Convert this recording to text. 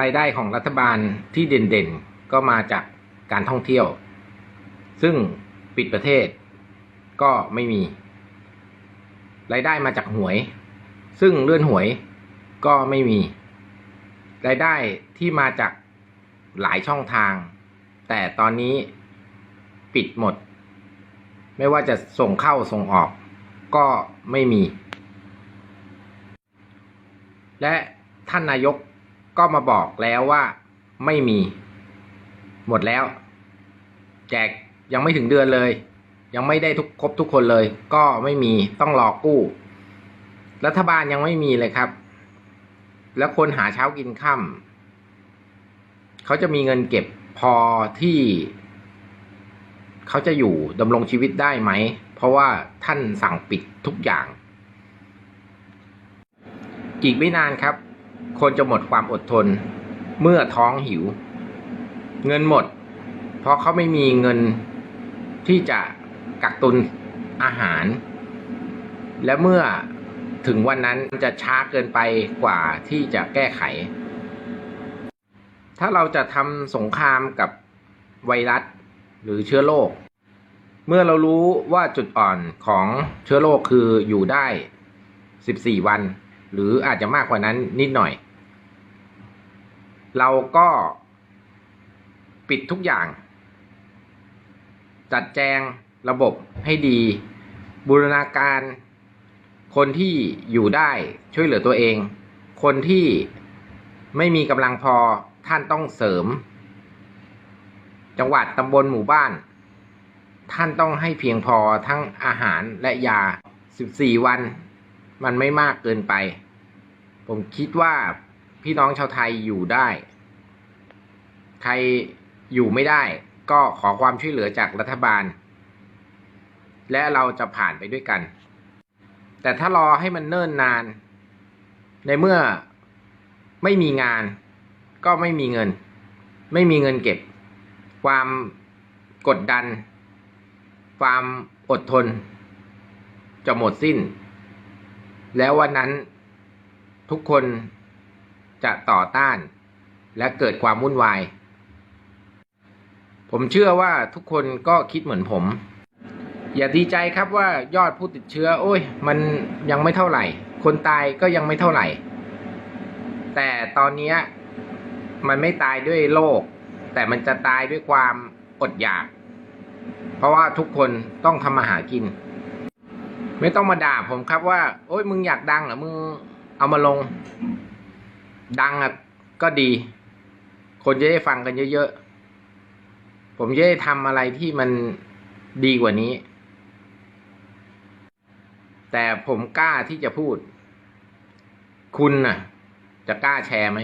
รายได้ของรัฐบาลที่เด่นๆ ก็มาจากการท่องเที่ยว ซึ่งปิดประเทศก็ไม่มี รายได้มาจากหวย ซึ่งเลื่อนหวยก็ไม่มี รายได้ที่มาจากหลายช่องทาง แต่ตอนนี้ปิดหมด ไม่ว่าจะส่งเข้าส่งออกก็ไม่มี และท่านนายก ก็มาบอกแล้วว่าไม่มี หมดแล้ว แจกยังไม่ถึงเดือนเลย ยังไม่ได้ทุกครบทุกคนเลย ก็ไม่มีต้องรอกู้ รัฐบาลยังไม่มีเลยครับ แล้วคนหาเช้ากินค่ำเขาจะมีเงินเก็บพอที่เขาจะอยู่ดำรงชีวิตได้ไหม เพราะว่าท่านสั่งปิดทุกอย่าง อีกไม่นานครับ คนจะหมดความอดทน เมื่อท้องหิว เงินหมด เพราะเขาไม่มีเงินที่จะกักตุนอาหาร และเมื่อถึงวันนั้นจะช้าเกินไปกว่าที่จะแก้ไข ถ้าเราจะทำสงครามกับไวรัสหรือเชื้อโรค เมื่อเรารู้ว่าจุดอ่อนของเชื้อโรคคืออยู่ได้ 14 วัน หรืออาจจะมากกว่านั้นนิดหน่อย เราก็ปิดทุกอย่าง จัดแจงระบบให้ดี บูรณาการ คนที่อยู่ได้ช่วยเหลือตัวเอง คนที่ไม่มีกำลังพอท่านต้องเสริม จังหวัดตำบลหมู่บ้าน ท่านต้องให้เพียงพอทั้งอาหารและยา 14 วัน มันไม่มากเกินไป ผมคิดว่า พี่น้องชาวไทยอยู่ได้ ใครอยู่ไม่ได้ ก็ขอความช่วยเหลือจากรัฐบาล และเราจะผ่านไปด้วยกัน แต่ถ้ารอให้มันเนิ่นนาน ในเมื่อไม่มีงาน ก็ไม่มีเงิน ไม่มีเงินเก็บ ความกดดัน ความอดทน จะหมดสิ้น แล้ววันนั้นทุกคน จะต่อต้าน และเกิดความวุ่นวาย ผมเชื่อว่าทุกคนก็คิดเหมือนผม อย่าดีใจครับว่ายอดผู้ติดเชื้อ โอ้ย มันยังไม่เท่าไหร่ คนตายก็ยังไม่เท่าไหร่ แต่ตอนนี้มันไม่ตายด้วยโรคแต่มันจะตายด้วยความอดอยาก เพราะว่าทุกคนต้องทำมาหากิน ไม่ต้องมาด่าผมครับว่า โอ้ยมึงอยากดังเหรอมึงเอามาลง ดังอะก็ดี คนจะได้ฟังกันเยอะๆ ผมจะได้ทำอะไรที่มันดีกว่านี้ แต่ผมกล้าที่จะพูด คุณน่ะ จะกล้าแชร์ไหม